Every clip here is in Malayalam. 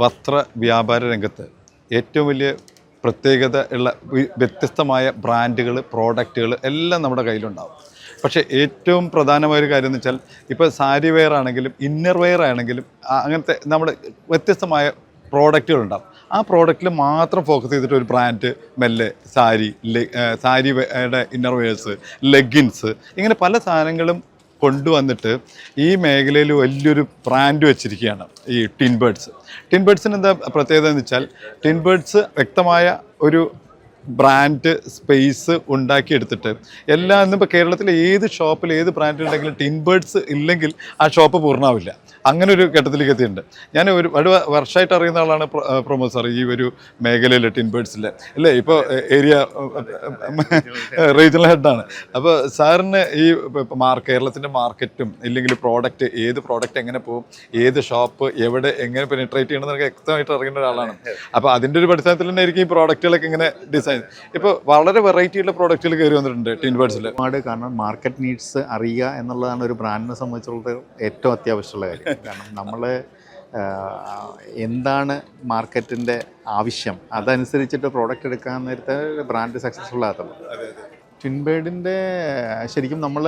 വസ്ത്ര വ്യാപാര രംഗത്ത് ഏറ്റവും വലിയ പ്രത്യേകത ഉള്ള വ്യത്യസ്തമായ ബ്രാൻഡുകൾ പ്രോഡക്റ്റുകൾ എല്ലാം നമ്മുടെ കയ്യിലുണ്ടാവും. പക്ഷേ ഏറ്റവും പ്രധാനമായ ഒരു കാര്യം എന്ന് വെച്ചാൽ ഇപ്പോൾ സാരി വെയർ ആണെങ്കിലും ഇന്നർ വെയർ ആണെങ്കിലും അങ്ങനത്തെ നമ്മുടെ വ്യത്യസ്തമായ പ്രോഡക്റ്റുകൾ ഉണ്ടാവും. ആ പ്രോഡക്റ്റിൽ മാത്രം ഫോക്കസ് ചെയ്തിട്ട് ഒരു ബ്രാൻഡ് മെല്ലെ സാരി സാരിയുടെ ഇന്നർ വെയേഴ്സ് ലെഗിൻസ് ഇങ്ങനെ പല സാധനങ്ങളും കൊണ്ടുവന്നിട്ട് ഈ മേഖലയിൽ വലിയൊരു ബ്രാൻഡ് വെച്ചിരിക്കുകയാണ് ഈ ടിൻബേർഡ്സ് ടിൻബേഡ്സിന് എന്താ പ്രത്യേകത എന്ന് വെച്ചാൽ ടിൻബേർഡ്സ് വ്യക്തമായ ഒരു ബ്രാൻഡ് സ്പേസ് ഉണ്ടാക്കിയെടുത്തിട്ട് എല്ലാ ഇന്നിപ്പോൾ കേരളത്തിലെ ഏത് ഷോപ്പിൽ ഏത് ബ്രാൻഡ് ഉണ്ടെങ്കിലും ടിൻബേർഡ്സ് ഇല്ലെങ്കിൽ ആ ഷോപ്പ് പൂർണമാവില്ല. അങ്ങനെ ഒരു ഘട്ടത്തിലേക്ക് എത്തിയിട്ടുണ്ട്. ഞാൻ ഒരു ഒരു വർഷമായിട്ട് അറിയുന്ന ആളാണ് പ്ര- പ്രമോദ് സാർ ഈ ഒരു മേഖലയിലെ ടിൻ ബേഡ്സിലെ അല്ലേ? ഇപ്പോൾ ഏരിയ റീജിയണൽ ഹെഡാണ്. അപ്പോൾ സാറിന് ഈ മാർ കേരളത്തിന്റെ മാർക്കറ്റും ഇല്ലെങ്കിൽ പ്രോഡക്റ്റ് ഏത് പ്രോഡക്റ്റ് എങ്ങനെ പോകും ഏത് ഷോപ്പ് എവിടെ എങ്ങനെ പെനിട്രേറ്റ് ചെയ്യണമെന്നൊക്കെ വ്യക്തമായിട്ട് അറിയുന്ന ഒരാളാണ്. അപ്പോൾ അതിന്റെ ഒരു അടിസ്ഥാനത്തിൽ തന്നെ ആയിരിക്കും ഈ പ്രോഡക്റ്റുകളൊക്കെ ഇങ്ങനെ ഡിസൈൻ. ഇപ്പോൾ വളരെ വെറൈറ്റി ഉള്ള പ്രോഡക്റ്റുകൾ കയറി വന്നിട്ടുണ്ട് ടിൻബേർഡ്സിൽ ഒരുപാട് കാരണം മാർക്കറ്റ് നീഡ്സ് അറിയുക എന്നുള്ളതാണ് ഒരു ബ്രാൻഡിനെ സംബന്ധിച്ചുള്ള ഏറ്റവും അത്യാവശ്യമുള്ള കാര്യം. കാരണം നമ്മൾ എന്താണ് മാർക്കറ്റിന്റെ ആവശ്യം അതനുസരിച്ചിട്ട് പ്രോഡക്റ്റ് എടുക്കാൻ നേരത്തെ ബ്രാൻഡ് സക്സസ്ഫുൾ ആകത്തുള്ളൂ. ട്വിൻബേഡിന്റെ ശരിക്കും നമ്മൾ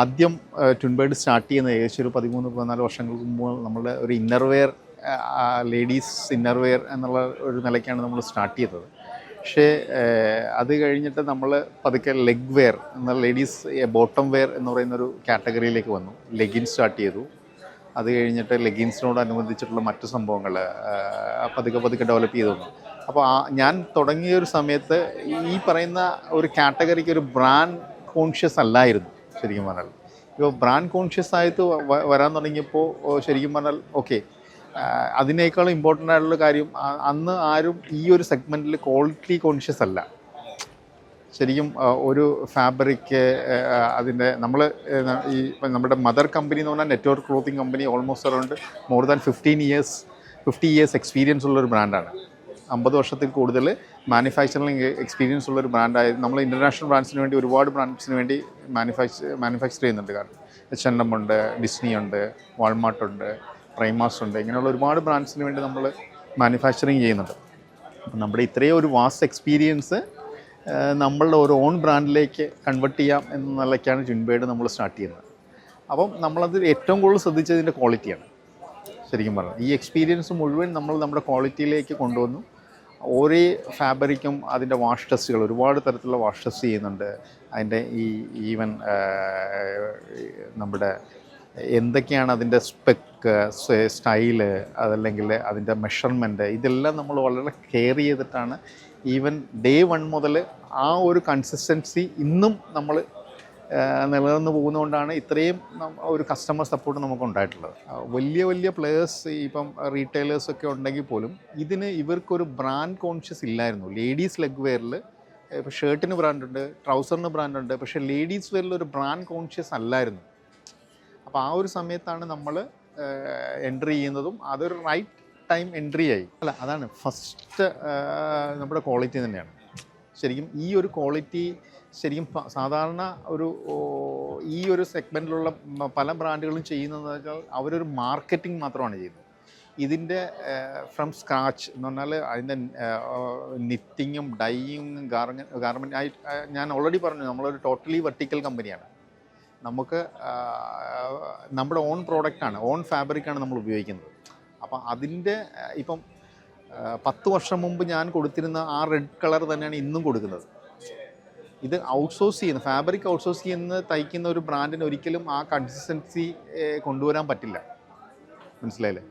ആദ്യം ട്വിൻബേഡ് സ്റ്റാർട്ട് ചെയ്യുന്ന ഏകദേശം ഒരു പതിമൂന്ന് പതിനാല് വർഷങ്ങൾക്ക് മുമ്പ് നമ്മളുടെ ഒരു ഇന്നർവെയർ ലേഡീസ് ഇന്നർവെയർ എന്നുള്ള ഒരു നിലയ്ക്കാണ് നമ്മൾ സ്റ്റാർട്ട് ചെയ്തത്. പക്ഷേ അത് കഴിഞ്ഞിട്ട് നമ്മൾ പതുക്കെ ലെഗ് വെയർ എന്ന ലേഡീസ് ബോട്ടം വെയർ എന്ന് പറയുന്ന ഒരു കാറ്റഗറിയിലേക്ക് വന്നു. ലെഗിൻ സ്റ്റാർട്ട് ചെയ്തു. അത് കഴിഞ്ഞിട്ട് ലെഗിൻസിനോടനുബന്ധിച്ചിട്ടുള്ള മറ്റു സംഭവങ്ങൾ പതുക്കെ പതുക്കെ ഡെവലപ്പ് ചെയ്തു. അപ്പോൾ ആ ഞാൻ തുടങ്ങിയ ഒരു സമയത്ത് ഈ പറയുന്ന ഒരു കാറ്റഗറിക്ക് ഒരു ബ്രാൻഡ് കോൺഷ്യസ് അല്ലായിരുന്നു ശരിക്കും പറഞ്ഞാൽ. ഇപ്പോൾ ബ്രാൻഡ് കോൺഷ്യസ് ആയിട്ട് വരാൻ തുടങ്ങിയപ്പോൾ ശരിക്കും പറഞ്ഞാൽ ഓക്കെ അതിനേക്കാളും ഇമ്പോർട്ടന്റ് ആയിട്ടുള്ള കാര്യം അന്ന് ആരും ഈ ഒരു സെഗ്മെന്റിൽ ക്വാളിറ്റി കോൺഷ്യസ് അല്ല. ശരിക്കും ഒരു ഫാബ്രിക് അതിന്റെ നമ്മൾ ഈ നമ്മുടെ മദർ കമ്പനി എന്ന് പറഞ്ഞാൽ network clothing company almost around more than fifteen years fifty years experience ഉള്ളൊരു ബ്രാൻഡാണ് അമ്പത് വർഷത്തിൽ കൂടുതൽ മാനുഫാക്ചറിങ് എക്സ്പീരിയൻസ് ഉള്ളൊരു ബ്രാൻഡായത് ബ്രാൻഡായി നമ്മൾ ഇന്റർനാഷണൽ ബ്രാൻഡ്സിന് വേണ്ടി ഒരുപാട് ബ്രാൻഡ്സിന് വേണ്ടി മാനുഫാക്ചർ മാനുഫാക്ചർ ചെയ്യുന്നുണ്ട് കാരണം. എച്ച് എൻ എം ഉണ്ട് ഡിസ്നി ഉണ്ട് വാൾമാർട്ട് ഉണ്ട് പ്രൈമാസ് ഉണ്ട് ഇങ്ങനെയുള്ള ഒരുപാട് ബ്രാൻഡ്സിന് വേണ്ടി നമ്മൾ മാനുഫാക്ചറിങ് ചെയ്യുന്നുണ്ട്. നമ്മുടെ ഇത്രയും ഒരു വാസ്റ്റ് എക്സ്പീരിയൻസ് നമ്മളുടെ ഒരു ഓൺ ബ്രാൻഡിലേക്ക് കൺവെർട്ട് ചെയ്യാം എന്ന നിലയ്ക്കാണ് ജുൻബേഡ് നമ്മൾ സ്റ്റാർട്ട് ചെയ്യുന്നത്. അപ്പം നമ്മളത് ഏറ്റവും കൂടുതൽ ശ്രദ്ധിച്ചതിന്റെ ക്വാളിറ്റിയാണ് ശരിക്കും പറഞ്ഞത് ഈ എക്സ്പീരിയൻസ് മുഴുവൻ നമ്മൾ നമ്മുടെ ക്വാളിറ്റിയിലേക്ക് കൊണ്ടുവന്നു. ഓരോ ഫാബ്രിക്കും അതിന്റെ വാഷ് ടെസ്റ്റുകൾ ഒരുപാട് തരത്തിലുള്ള വാഷ് ടെസ്റ്റ് ചെയ്യുന്നുണ്ട്. അതിന്റെ ഈ ഈവൻ നമ്മുടെ എന്തൊക്കെയാണ് അതിന്റെ സ്പെക്ക് സ്റ്റൈൽ അതല്ലെങ്കിൽ അതിന്റെ മെഷർമെന്റ് ഇതെല്ലാം നമ്മൾ വളരെ കെയർ ചെയ്തിട്ടാണ് ഈവൻ ഡേ വൺ മുതൽ ആ ഒരു കൺസിസ്റ്റൻസി ഇന്നും നമ്മൾ നിലനിന്ന് പോകുന്നതുകൊണ്ടാണ് ഇത്രയും ഒരു കസ്റ്റമർ സപ്പോർട്ട് നമുക്ക് ഉണ്ടായിട്ടുള്ളത്. വലിയ വലിയ പ്ലെയേഴ്സ് ഇപ്പം റീറ്റെയിലേഴ്സ് ഒക്കെ ഉണ്ടെങ്കിൽ പോലും ഇതിന് ഇവർക്കൊരു ബ്രാൻഡ് കോൺഷ്യസ് ഇല്ലായിരുന്നു. ലേഡീസ് ലെഗ് വെയറിൽ ഇപ്പോൾ ഷർട്ടിന് ബ്രാൻഡുണ്ട് ട്രൗസറിന് ബ്രാൻഡുണ്ട് പക്ഷേ ലേഡീസ് വെയറിൽ ഒരു ബ്രാൻഡ് കോൺഷ്യസ് അല്ലായിരുന്നു. അപ്പോൾ ആ ഒരു സമയത്താണ് നമ്മൾ എൻട്രി ചെയ്യുന്നതും അതൊരു റൈറ്റ് ടൈം എൻട്രി ആയി. അല്ല അതാണ് ഫസ്റ്റ് നമ്മുടെ ക്വാളിറ്റി തന്നെയാണ്. ശരിക്കും ഈ ഒരു ക്വാളിറ്റി ശരിക്കും സാധാരണ ഒരു ഈ ഒരു സെഗ്മെന്റിലുള്ള പല ബ്രാൻഡുകളും ചെയ്യുന്നതെന്ന് വെച്ചാൽ അവരൊരു മാർക്കറ്റിംഗ് മാത്രമാണ് ചെയ്യുന്നത്. ഇതിന്റെ ഫ്രം സ്ക്രാച്ച് എന്ന് പറഞ്ഞാൽ അതിന്റെ നിറ്റിങ്ങും ഡൈയും ഗാർമെ ഗാർമെന്റ് ആയി ഞാൻ ഓൾറെഡി പറഞ്ഞു നമ്മളൊരു ടോട്ടലി വെർട്ടിക്കൽ കമ്പനിയാണ് നമുക്ക് നമ്മുടെ ഓൺ പ്രോഡക്റ്റാണ് ഓൺ ഫാബ്രിക്കാണ് നമ്മൾ ഉപയോഗിക്കുന്നത്. അപ്പം അതിന്റെ ഇപ്പം പത്ത് വർഷം മുമ്പ് ഞാൻ കൊടുത്തിരുന്ന ആ റെഡ് കളർ തന്നെയാണ് ഇന്നും കൊടുക്കുന്നത്. ഇത് ഔട്ട്സോഴ്സ് ചെയ്യുന്ന ഫാബ്രിക് ഔട്ട്സോഴ്സ് ചെയ്യുന്ന തയ്ക്കുന്ന ഒരു ബ്രാൻഡിന് ഒരിക്കലും ആ കൺസിസ്റ്റൻസി കൊണ്ടുവരാൻ പറ്റില്ല. മനസ്സിലായില്ലേ?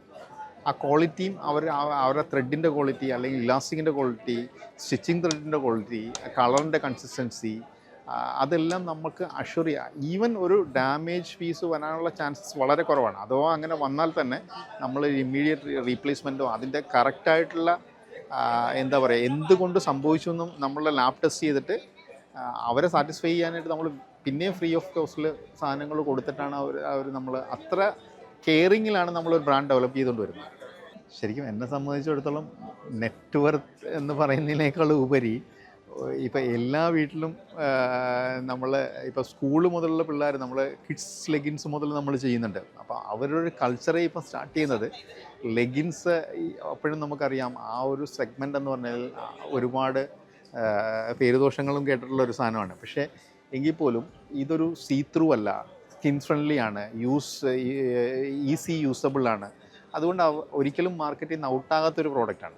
ആ ക്വാളിറ്റിയും അവർ അവരുടെ ത്രെഡിന്റെ ക്വാളിറ്റി അല്ലെങ്കിൽ ഇലാസ്റ്റിക്കിന്റെ ക്വാളിറ്റി സ്റ്റിച്ചിങ് ത്രെഡിന്റെ ക്വാളിറ്റി കളറിന്റെ കൺസിസ്റ്റൻസി അതെല്ലാം നമുക്ക് അഷുറിയ ഈവൻ ഒരു ഡാമേജ് ഫീസ് വരാനുള്ള ചാൻസസ് വളരെ കുറവാണ്. അഥവാ അങ്ങനെ വന്നാൽ തന്നെ നമ്മൾ ഇമ്മീഡിയറ്റ് റീപ്ലേസ്മെന്റോ അതിന്റെ കറക്റ്റായിട്ടുള്ള എന്താ പറയുക എന്തുകൊണ്ട് സംഭവിച്ചു എന്നും നമ്മൾ ലാബ് ടെസ്റ്റ് ചെയ്തിട്ട് അവരെ സാറ്റിസ്ഫൈ ചെയ്യാനായിട്ട് നമ്മൾ പിന്നെയും ഫ്രീ ഓഫ് കോസ്റ്റിൽ സാധനങ്ങൾ കൊടുത്തിട്ടാണ് അവർ അവർ നമ്മൾ അത്ര കെയറിങ്ങിലാണ് നമ്മളൊരു ബ്രാൻഡ് ഡെവലപ്പ് ചെയ്തുകൊണ്ട് വരുന്നത്. ശരിക്കും എന്നെ സംബന്ധിച്ചിടത്തോളം നെറ്റ്വർക്ക് എന്ന് പറയുന്നതിനേക്കാൾ ഉപരി ഇപ്പോൾ എല്ലാ വീട്ടിലും നമ്മൾ ഇപ്പോൾ സ്കൂൾ മുതലുള്ള പിള്ളേർ നമ്മൾ കിഡ്സ് ലെഗിൻസ് മുതൽ നമ്മൾ ചെയ്യുന്നുണ്ട്. അപ്പോൾ അവരുടെ ഒരു കൾച്ചറെ ഇപ്പം സ്റ്റാർട്ട് ചെയ്യുന്നത് ലെഗിൻസ് അപ്പോഴും നമുക്കറിയാം ആ ഒരു സെഗ്മെന്റ് എന്ന് പറഞ്ഞാൽ ഒരുപാട് പേരുദോഷങ്ങളും കേട്ടിട്ടുള്ള ഒരു സാധനമാണ്. പക്ഷേ എങ്കിൽ പോലും ഇതൊരു സീത്രൂ അല്ല സ്കിൻ ഫ്രണ്ട്ലി ആണ് യൂസ് ഈസി യൂസബിൾ ആണ്. അതുകൊണ്ട് ഒരിക്കലും മാർക്കറ്റിൽ നിന്ന് ഔട്ടാകാത്തൊരു പ്രോഡക്റ്റാണ്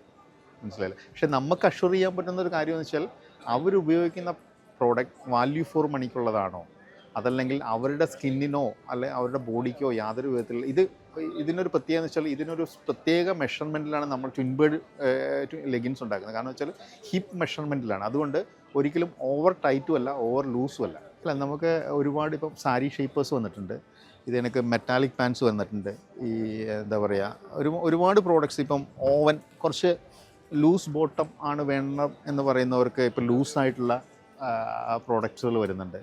മനസ്സിലായില്ലേ? പക്ഷെ നമുക്ക് അഷുർ ചെയ്യാൻ പറ്റുന്ന ഒരു കാര്യം എന്ന് വെച്ചാൽ അവരുപയോഗിക്കുന്ന പ്രോഡക്റ്റ് വാല്യൂ ഫോർ മണിക്കുള്ളതാണോ? അതല്ലെങ്കിൽ അവരുടെ സ്കിന്നിനോ അല്ലെ അവരുടെ ബോഡിക്കോ യാതൊരു വിധത്തിൽ ഇത് ഇതിനൊരു പ്രത്യേകത എന്ന് വെച്ചാൽ ഇതിനൊരു പ്രത്യേക മെഷർമെന്റിലാണ് നമ്മൾ ട്വിൻബേഡ് ലെഗിൻസ് ഉണ്ടാക്കുന്നത്. കാരണം വെച്ചാൽ ഹിപ്പ് മെഷർമെന്റിലാണ് അതുകൊണ്ട് ഒരിക്കലും ഓവർ ടൈറ്റും അല്ല ഓവർ ലൂസും അല്ല. അല്ല നമുക്ക് ഒരുപാട് ഇപ്പം സാരി ഷേപ്പേഴ്സ് വന്നിട്ടുണ്ട്. ഇത് എനിക്ക് മെറ്റാലിക് പാൻസ് വന്നിട്ടുണ്ട്. ഈ എന്താ പറയുക ഒരു ഒരുപാട് പ്രോഡക്റ്റ്സ് ഇപ്പം ഓവൻ കുറച്ച് ലൂസ് ബോട്ടം ആണ് വേണം എന്ന് പറയുന്നവർക്ക് ഇപ്പം ലൂസായിട്ടുള്ള പ്രോഡക്റ്റ്സുകൾ വരുന്നുണ്ട്.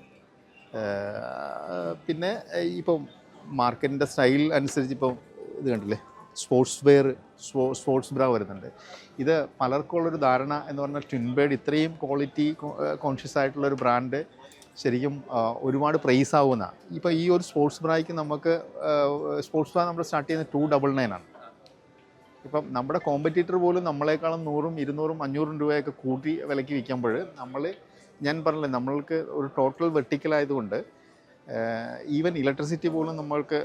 പിന്നെ ഇപ്പം മാർക്കറ്റിന്റെ സ്റ്റൈൽ അനുസരിച്ച് ഇപ്പം ഇത് കണ്ടില്ലേ സ്പോർട്സ് വെയർ സ്പോർട്സ് ബ്രാ വരുന്നുണ്ട്. ഇത് പലർക്കുള്ളൊരു ധാരണ എന്ന് പറഞ്ഞാൽ ട്വിൻബേഡ് ഇത്രയും ക്വാളിറ്റി കോൺഷ്യസ് ആയിട്ടുള്ള ഒരു ബ്രാൻഡ് ശരിക്കും ഒരുപാട് പ്രൈസ് ആവുന്ന ഇപ്പോൾ ഈ ഒരു സ്പോർട്സ് ബ്രായ്ക്ക് നമുക്ക് സ്പോർട്സ് ബ്രാ നമ്മൾ സ്റ്റാർട്ട് ചെയ്യുന്നത് ടു ഡബിൾ നയൻ ആണ്. ഇപ്പം നമ്മുടെ കോമ്പറ്റീറ്റർ പോലും നമ്മളെക്കാളും നൂറും ഇരുന്നൂറും അഞ്ഞൂറും രൂപയൊക്കെ കൂട്ടി വിലയ്ക്ക് വിൽക്കുമ്പോൾ നമ്മൾ ഞാൻ പറഞ്ഞില്ലേ നമ്മൾക്ക് ഒരു ടോട്ടൽ വെർട്ടിക്കൽ ആയതുകൊണ്ട് ഈവൻ ഇലക്ട്രിസിറ്റി പോലും നമ്മൾക്ക്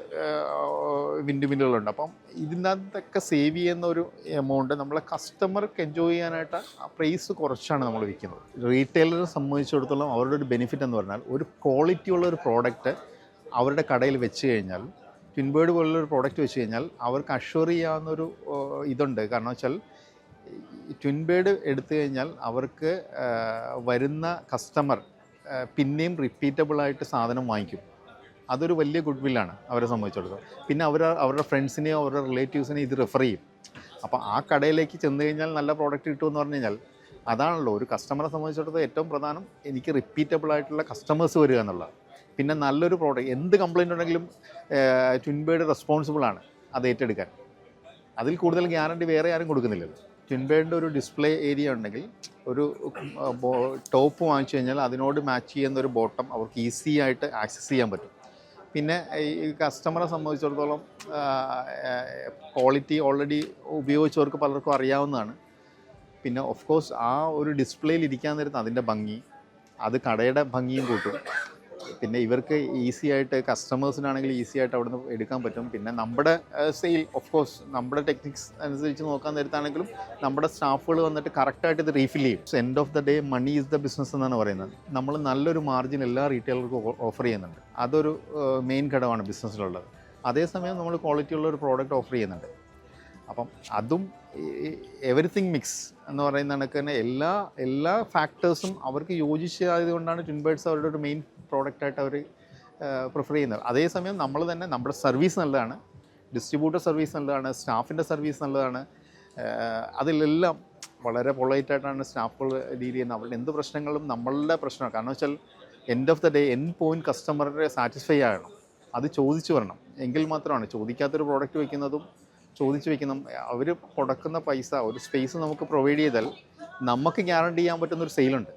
വിൻഡ് മില്ലുകളുണ്ട് അപ്പം ഇതിനകത്തൊക്കെ സേവ് ചെയ്യുന്ന ഒരു എമൗണ്ട് നമ്മളെ കസ്റ്റമർക്ക് എൻജോയ് ചെയ്യാനായിട്ട് ആ പ്രൈസ് കുറച്ചാണ് നമ്മൾ വിൽക്കുന്നത്. റീറ്റെയിലറെ സംബന്ധിച്ചിടത്തോളം അവരുടെ ഒരു ബെനിഫിറ്റ് എന്ന് പറഞ്ഞാൽ ഒരു ക്വാളിറ്റി ഉള്ള ഒരു പ്രോഡക്റ്റ് അവരുടെ കടയിൽ വെച്ച് കഴിഞ്ഞാൽ ട്വിൻബേർഡ് പോലുള്ള ഒരു പ്രോഡക്റ്റ് വെച്ച് കഴിഞ്ഞാൽ അവർക്ക് അഷ്വർ ചെയ്യാവുന്നൊരു ഇതുണ്ട്. കാരണം വെച്ചാൽ ട്വിൻബേർഡ് എടുത്തു കഴിഞ്ഞാൽ അവർക്ക് വരുന്ന കസ്റ്റമർ പിന്നെയും റിപ്പീറ്റബിളായിട്ട് സാധനം വാങ്ങിക്കും. അതൊരു വലിയ ഗുഡ് വില്ലാണ് അവരെ സംബന്ധിച്ചിടത്തോളം. പിന്നെ അവർ അവരുടെ ഫ്രണ്ട്സിനെയോ അവരുടെ റിലേറ്റീവ്സിനെയോ ഇത് റെഫർ ചെയ്യും. അപ്പോൾ ആ കടയിലേക്ക് ചെന്ന് കഴിഞ്ഞാൽ നല്ല പ്രോഡക്റ്റ് കിട്ടുമെന്ന് പറഞ്ഞു കഴിഞ്ഞാൽ അതാണല്ലോ ഒരു കസ്റ്റമറെ സംബന്ധിച്ചിടത്തോളം ഏറ്റവും പ്രധാനം എനിക്ക് റിപ്പീറ്റബിൾ ആയിട്ടുള്ള കസ്റ്റമേഴ്സ് വരിക എന്നുള്ളത്. പിന്നെ നല്ലൊരു പ്രോഡക്റ്റ് എന്ത് കംപ്ലൈന്റ് ഉണ്ടെങ്കിലും ട്വിൻബേഡ് റെസ്പോൺസിബിൾ ആണ് അത് ഏറ്റെടുക്കാൻ. അതിൽ കൂടുതൽ ഗ്യാരണ്ടി വേറെ ആരും കൊടുക്കുന്നില്ല ട്വിൻബേഡിന്റെ ഒരു ഡിസ്പ്ലേ ഏരിയ ഉണ്ടെങ്കിൽ ഒരു ടോപ്പ് വാങ്ങിച്ചു കഴിഞ്ഞാൽ അതിനോട് മാച്ച് ചെയ്യുന്ന ഒരു ബോട്ടം അവർക്ക് ഈസി ആയിട്ട് ആക്സസ് ചെയ്യാൻ പറ്റും. പിന്നെ ഈ കസ്റ്റമറെ സംബന്ധിച്ചിടത്തോളം ക്വാളിറ്റി ഓൾറെഡി ഉപയോഗിച്ചവർക്ക് പലർക്കും അറിയാവുന്നതാണ്. പിന്നെ ഓഫ് കോഴ്സ് ആ ഒരു ഡിസ്പ്ലേയിൽ ഇരിക്കാൻ നേരത്ത് അതിന്റെ ഭംഗി അത് കടയുടെ ഭംഗിയും കൂട്ടും. പിന്നെ ഇവർക്ക് ഈസി ആയിട്ട് കസ്റ്റമേഴ്സിനാണെങ്കിൽ ഈസി ആയിട്ട് അവിടെ നിന്ന് എടുക്കാൻ പറ്റും. പിന്നെ നമ്മുടെ സെയിൽ ഓഫ് കോഴ്സ് നമ്മുടെ ടെക്നിക്സ് അനുസരിച്ച് നോക്കാൻ നേരത്താണെങ്കിലും നമ്മുടെ സ്റ്റാഫുകൾ വന്നിട്ട് കറക്റ്റായിട്ട് ഇത് റീഫിൽ ചെയ്യും. End of the day money is the business എന്നാണ് പറയുന്നത്. നമ്മൾ നല്ലൊരു മാർജിൻ എല്ലാ റീറ്റെയിലർക്കും ഓഫർ ചെയ്യുന്നുണ്ട്. അതൊരു മെയിൻ ഘടകമാണ് ബിസിനസ്സിലുള്ളത് അതേസമയം നമ്മൾ ക്വാളിറ്റി ഉള്ള ഒരു പ്രോഡക്റ്റ് ഓഫർ ചെയ്യുന്നുണ്ട്. അപ്പം അതും എവറിത്തിങ് മിക്സ് എന്ന് പറയുന്ന കണക്ക് തന്നെ എല്ലാ എല്ലാ ഫാക്ടേഴ്സും അവർക്ക് യോജിച്ചതായതുകൊണ്ടാണ് ട്വിൻബേർഡ്സ് അവരുടെ ഒരു മെയിൻ പ്രോഡക്റ്റായിട്ട് അവർ പ്രിഫർ ചെയ്യുന്നത്. അതേസമയം നമ്മൾ തന്നെ നമ്മുടെ സർവീസ് നല്ലതാണ്. ഡിസ്ട്രിബ്യൂട്ടർ സർവീസ് നല്ലതാണ്. സ്റ്റാഫിന്റെ സർവീസ് നല്ലതാണ്. അതിലെല്ലാം വളരെ പൊളൈറ്റായിട്ടാണ് സ്റ്റാഫുകൾ ഡീൽ ചെയ്യുന്നത്. അവരുടെ എന്ത് പ്രശ്നങ്ങളും നമ്മളുടെ പ്രശ്നമാണ്. കാരണം വെച്ചാൽ end of the day end point കസ്റ്റമറെ satisfy ആകണം. അത് ചോദിച്ചു വരണം. എങ്കിൽ മാത്രമാണ്. ചോദിക്കാത്തൊരു പ്രോഡക്റ്റ് വയ്ക്കുന്നതും ചോദിച്ചു വെക്കുന്ന അവർ കൊടുക്കുന്ന പൈസ ഒരു സ്പേസ് നമുക്ക് പ്രൊവൈഡ് ചെയ്താൽ നമുക്ക് ഗ്യാരണ്ടി ചെയ്യാൻ പറ്റുന്ന ഒരു സെയിലുണ്ട്